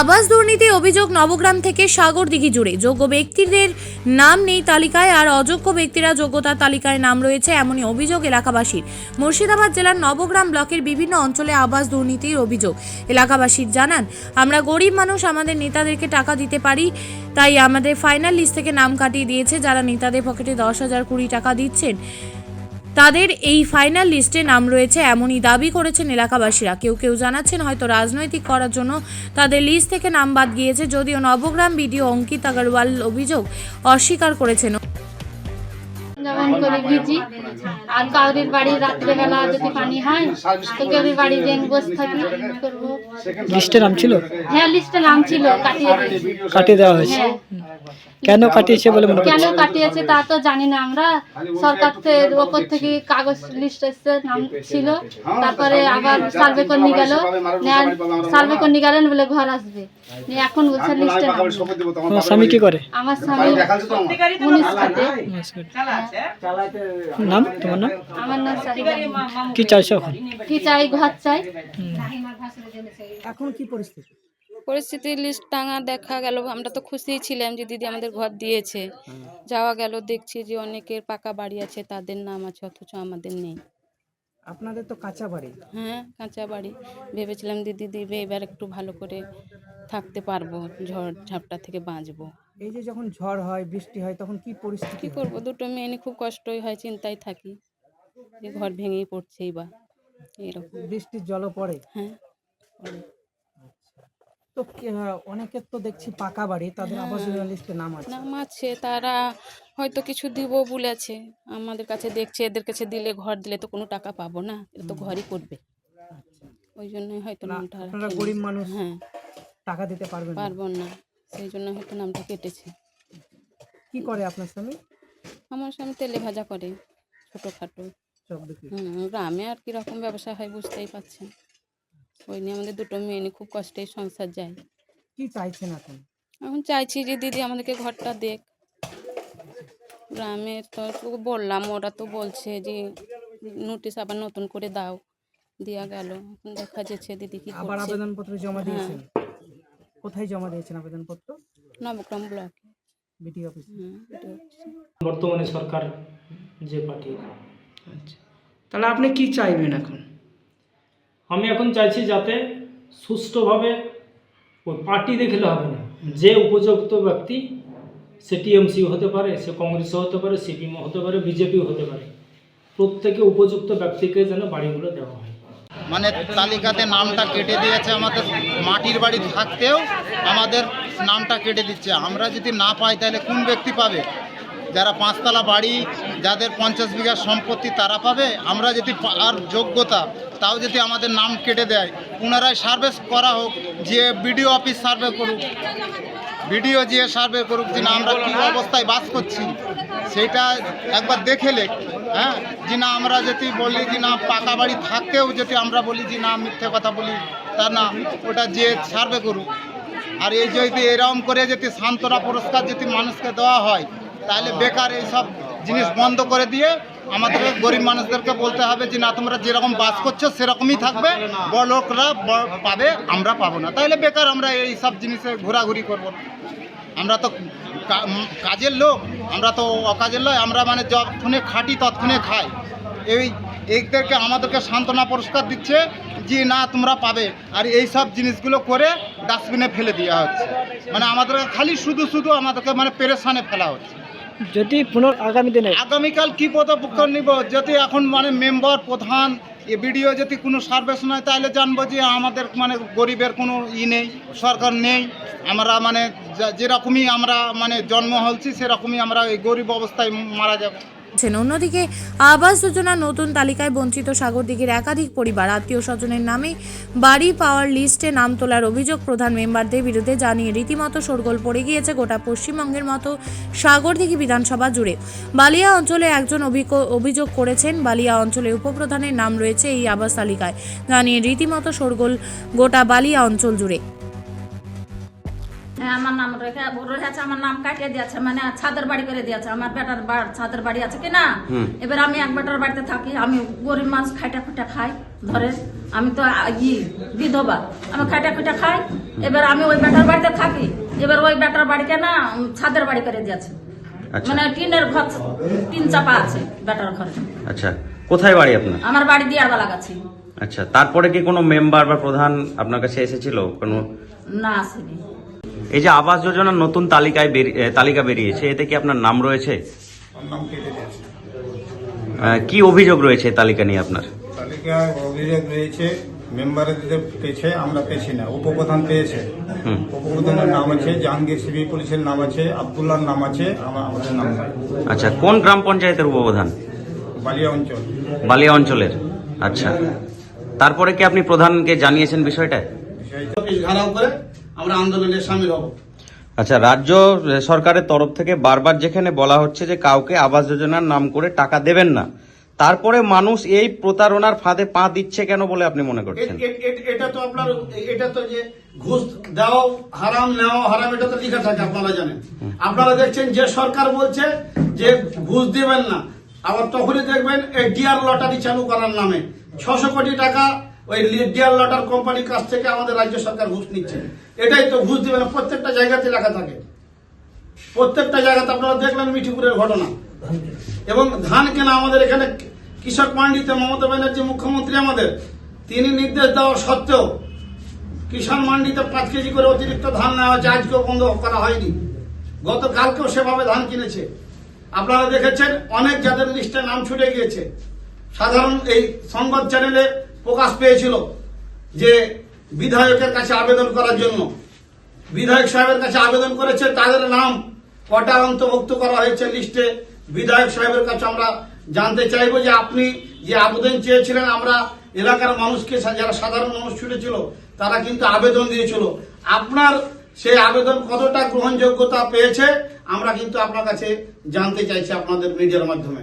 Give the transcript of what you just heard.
আবাস দুর্নীতি অভিযোগ নবগ্রাম থেকে সাগরদিঘি জুড়ে। যোগ্য ব্যক্তিদের নাম নেই তালিকায় আর অযোগ্য ব্যক্তিরা যোগ্যতার তালিকায় নাম রয়েছে এমনই অভিযোগ এলাকাবাসীর। মুর্শিদাবাদ জেলার নবগ্রাম ব্লকের বিভিন্ন অঞ্চলে আবাস দুর্নীতির অভিযোগ। এলাকাবাসীর জানান, আমরা গরিব মানুষ, আমাদের নেতাদেরকে টাকা দিতে পারি, তাই আমাদের ফাইনাল লিস্ট থেকে নাম কাটিয়ে দিয়েছে যারা নেতাদের পকেটে দশ হাজার কুড়ি টাকা দিচ্ছেন। তাদের এই ফাইনাল লিস্টে নাম রয়েছে, এমনই দাবি করেছেন এলাকাবাসীরা। কেউ কেউ জানাচ্ছেন হয়তো রাজনৈতিক করার জন্য তাদের লিস্ট থেকে নাম বাদ গিয়েছে, যদিও নবগ্রাম বিডিও অঙ্কিত আগরওয়াল অভিযোগ অস্বীকার করেছেন। যেমন করে ভিজি। আর কাউরির বাড়ি রাত্রেবেলা যদি পানি হয় তো কাউরির বাড়ি যেন বসে থাকি করব। লিস্টে নাম ছিল? হ্যাঁ লিস্টে নাম ছিল কাটিয়ে কাটিয়ে দেওয়া হয়েছে? হ্যাঁ। কেন কাটিয়েছে বলে মনে কেন কাটিয়েছে তা তো জানি না আমরা। সরকার থেকে ওপর থেকে কাগজ লিস্ট এসছে নাম ছিল। তারপরে আবার সার্ভে করে নিয়ে গেল সার্ভে করে নিয়ে গেলেন বলে ঘর আসবে। নিয়ে এখন বলছে লিস্টে নাম। তোমার স্বামী কি করে? আমার স্বামী উনিশ খাতে নাম? তোমার নাম? আমার নাম কি চাইছো এখন? কি চাই ঘর চাই? এখন কি পরিস্থিতি? পরিস্থিতির লিস্ট টাঙা দেখা গেল। আমরা তো খুশি ছিলাম যে দিদি আমাদের ঘর দিয়েছে। যাওয়া গেল দেখছি যে অনেকের পাকা বাড়ি আছে তাদের নাম আছে অথচ আমাদের নেই। আপনাদের তো কাঁচা বাড়ি। হ্যাঁ কাঁচা বাড়ি। ভেবেছিলাম দিদি দিবে এবার একটু ভালো করে থাকতে পারব ঝড় ঝাপটা থেকে বাঁচবো। এই যে যখন ঝড় হয় বৃষ্টি হয় তখন কি পরিস্থিতি? কি করব? দুটো মেয়ে নিয়ে খুব কষ্টই হয় চিন্তায় থাকি। যে ঘর ভেঙেই পড়ছেই বা এরকম। বৃষ্টির জলও পড়ে। হ্যাঁ। তো অনেকের তো দেখছি পাকা বাড়ি তাদের আবাস যোজনা লিস্টে নাম আছে। নাম আছে তারা হয়তো কিছু দিব বলেছে আমাদের কাছে দেখছে এদের কাছে দিলে ঘর দিলে তো কোনো টাকা পাবো না এটা তো ঘরই করবে। ওই জন্যই হয়তো নামটা আপনারা গরিব মানুষ হ্যাঁ। টাকা দিতে পারবেন পারব না সেই জন্য হয়তো নামটা কেটেছে। কি করে আপনার স্বামী? আমার স্বামী তেলে ভাজা করে ছোটোখাটো। গ্রামে আর কীরকম ব্যবসা হয় বুঝতেই পারছেন। ওই নিয়ে আমাদের দুটো মেয়ে নিয়ে খুব কষ্টেই সংসার যায়। কি চাইছেন এখন? এখন চাইছি যে দিদি আমাদেরকে ঘরটা দেখ। গ্রামে তো বললাম ওরা তো বলছে যে নোটিশ আবার নতুন করে দাও দেওয়া গেল। এখন দেখা যাচ্ছে দিদি কি আবার করছে। আবেদনপত্র জমা হ্যাঁ। দিয়েছেন? কোথায় জমা দিয়েছেন আবেদনপত্র? নবগ্রাম ব্লকে। বিটি অফিসে। হুম এটা হচ্ছে। বর্তমানে সরকার যে পার্টি আচ্ছা। তাহলে আপনি কি চাইবেন এখন? আমি এখন চাইছি যাতে সুষ্ঠুভাবে ওই পার্টি দেখলে হবে না। যে উপযুক্ত ব্যক্তি, সে টিএমসি হতে পারে, সে কংগ্রেসও হতে পারে, সিপিএমও হতে পারে, বিজেপিও হতে পারে। প্রত্যেকে উপযুক্ত ব্যক্তিকে যেন বাড়িগুলো দেওয়া হয়। মানে তালিকাতে নামটা কেটে দিয়েছে আমাদের মাটির বাড়ি থাকতেও আমাদের নামটা কেটে দিচ্ছে। আমরা যদি না পাই তাহলে কোন ব্যক্তি পাবে? যারা পাঁচতলা বাড়ি, যাদের পঞ্চাশ বিঘা সম্পত্তি তারা পাবে, আমরা যদি আর যোগ্যতা, তাও যদি আমাদের নাম কেটে দেয়, পুনরায় সার্ভে করা হোক, যে বিডিও অফিস সার্ভে করুক ভিডিও যে সার্ভে করুক, যে না আমরা কী অবস্থায় বাস করছি, সেইটা একবার দেখে লেখ হ্যাঁ? যে না আমরা যদি বলি যে না পাকা বাড়ি থাকতেও যদি আমরা বলি যে না মিথ্যে কথা বলি, তা না, ওটা যে সার্ভে করুক। আর এই যদি এরকম করে যদি সান্ত্বনা পুরস্কার যদি মানুষকে দেওয়া হয় তাহলে বেকার এইসব জিনিস বন্ধ করে দিয়ে আমাদের গরিব মানুষদেরকে বলতে হবে যে, না, তোমরা যেরকম বাস করছ, সেরকমই থাকবে। বড় লোকরা পাবে, আমরা পাবো না। তাহলে বেকার আমরা এই সব জিনিসে ঘোরাঘুরি করব। আমরা তো কাজের লোক, আমরা তো অকাজের লোক, আমরা মানে যতক্ষণে খাটি ততক্ষণে খাই। এই, এইদেরকে আমাদেরকে সান্ত্বনা পুরস্কার দিচ্ছে যে, না, তোমরা পাবে। আর এই সব জিনিসগুলো করে ডাস্টবিনে ফেলে দেওয়া হচ্ছে। মানে আমাদেরকে খালি শুধু শুধু আমাদেরকে মানে পেরেশানে ফেলা হচ্ছে। যদি পুনর আগামী দিনে আগামীকাল কি পদক্ষেপ নিব যদি এখন মানে মেম্বার, প্রধান, এ বিডিও যদি কোনো সার্ভিস নয় তাহলে জানব যে আমাদের মানে গরিবের কোনো ই নেই, সরকার নেই আমরা মানে যেরকমই আমরা মানে জন্ম হলছি সেরকমই আমরা এই গরিব অবস্থায় মারা যাব। অন্যদিকে আবাস যোজনা নতুন তালিকায় বঞ্চিত সাগরদিঘির একাধিক পরিবার, আত্মীয় স্বজনের নামে বাড়ি পাওয়ার লিস্টে নাম তোলার অভিযোগ প্রধান মেম্বারদের বিরুদ্ধে জানিয়ে রীতিমতো শোরগোল পড়ে গিয়েছে গোটা পশ্চিমবঙ্গের মতো সাগরদিঘি বিধানসভা জুড়ে। বালিয়া অঞ্চলে একজন অভিযোগ করেছেন, বালিয়া অঞ্চলে উপপ্রধানের নাম রয়েছে এই আবাস তালিকায়, জানিয়ে রীতিমতো শোরগোল গোটা বালিয়া অঞ্চল জুড়ে। হ্যাঁ আমার নাম রেখে রয়েছে আমার নাম কাটিয়ে দিয়েছে মানে ছাদের বাড়ি করে দিয়েছে আমার বেটার ছাদের বাড়ি আছে কি না এবার আমি এক বেটার বাড়িতে থাকি আমি গরিব মানুষ খাইটা খুঁটা খাই ধরে আমি তো ই বিধবা আমি খাইটা খুঁটা খাই এবার আমি ওই বেটার বাড়িতে থাকি এবার ওই বেটার বাড়িকে না ছাদের বাড়ি করে দিয়েছে। আচ্ছা। মানে টিনের ঘর টিন চাপা আছে বেটার ঘরে। আচ্ছা কোথায় বাড়ি আপনার? আমার বাড়ি দিয়ে আড়বা লাগাচ্ছি আচ্ছা তারপরে কি কোনো মেম্বার বা প্রধান আপনার কাছে এসেছিল? কোনো না আসেনি। এই যে আবাস যোজনার নতুন তালিকায় তালিকা বেরিয়েছে এতে কি আপনার নাম রয়েছে? কি অভিযোগ রয়েছে তালিকা নিয়ে আপনার? তালিকায় অভিযোগ রয়েছে মেম্বারদের পেয়েছে আমরা পেয়েছি না উপপ্রধান পেয়েছে। উপপ্রধানের নাম আছে জাহাঙ্গীর সিবি পুলিশের নাম আছে আবদুল্লাহর নাম আছে আমাদের নাম আচ্ছা কোন গ্রাম পঞ্চায়েতের উপপ্রধান? বালিয়া অঞ্চল। বালিয়া অঞ্চলের আচ্ছা। তারপরে কি আপনি প্রধানকে জানিয়েছেন বিষয়টা? ঘেরাও করে আমরা আন্দোলনে সামিল হব। আচ্ছা রাজ্য সরকারের তরফ থেকে বারবার যেখানে বলা হচ্ছে যে কাউকে আবাস যোজনার নাম করে টাকা দেবেন না তারপরে মানুষ এই প্রতারণার ফাঁদে পা দিচ্ছে কেন বলে আপনি মনে করছেন? এটা তো আপনার এটা তো যে ঘুষ দাও হারাম নেওয়া হারাম এটা তো লেখা থাকে আপনারা জানেন। আপনারা দেখছেন যে সরকার বলছে যে ঘুষ দিবেন না। আবার তখনই দেখবেন এই ডিয়ার লটারি চালু করার নামে। ছশো কোটি টাকা ওই ডিয়ার লটার কোম্পানির কাছ থেকে আমাদের রাজ্য সরকার ঘুষ নিচ্ছে। এটাই তো ঘুষ দিবে না প্রত্যেকটা জায়গাতে লেখা থাকে। প্রত্যেকটা জায়গাতে আপনারা দেখলেন মিঠিপুরের ঘটনা। এবং ধান কেনা আমাদের এখানে কৃষক মান্ডিতে মমতা ব্যানার্জি মুখ্যমন্ত্রী আমাদের, তিনি নির্দেশ দেওয়া সত্ত্বেও কিষাণ মান্ডিতে পাঁচ কেজি করে অতিরিক্ত ধান নেওয়া হচ্ছে আজকেও বন্ধ করা হয়নি। গতকালকেও সেভাবে ধান কিনেছে। আপনারা দেখেছেন, অনেক যাদের লিস্টে নাম ছুটে গিয়েছে। সাধারণ এই সংবাদ চ্যানেলে প্রকাশ পেয়েছিল যে বিধায়কের কাছে আবেদন করার জন্য। বিধায়ক সাহেবের কাছে আবেদন করেছে, তাদের নাম কটা অন্তর্ভুক্ত করা হয়েছে লিস্টে। বিধায়ক সাহেবের কাছে আমরা জানতে চাইব যে আপনি যে আবেদন চেয়েছিলেন, আমরা এলাকার মানুষকে, যারা সাধারণ মানুষ ছুটেছিল, তারা কিন্তু আবেদন দিয়েছিল। আপনার সেই আবেদন কতটা গ্রহণযোগ্যতা পেয়েছে, আমরা কিন্তু আপনার কাছে জানতে চাইছি আপনাদের মিডিয়ার মাধ্যমে।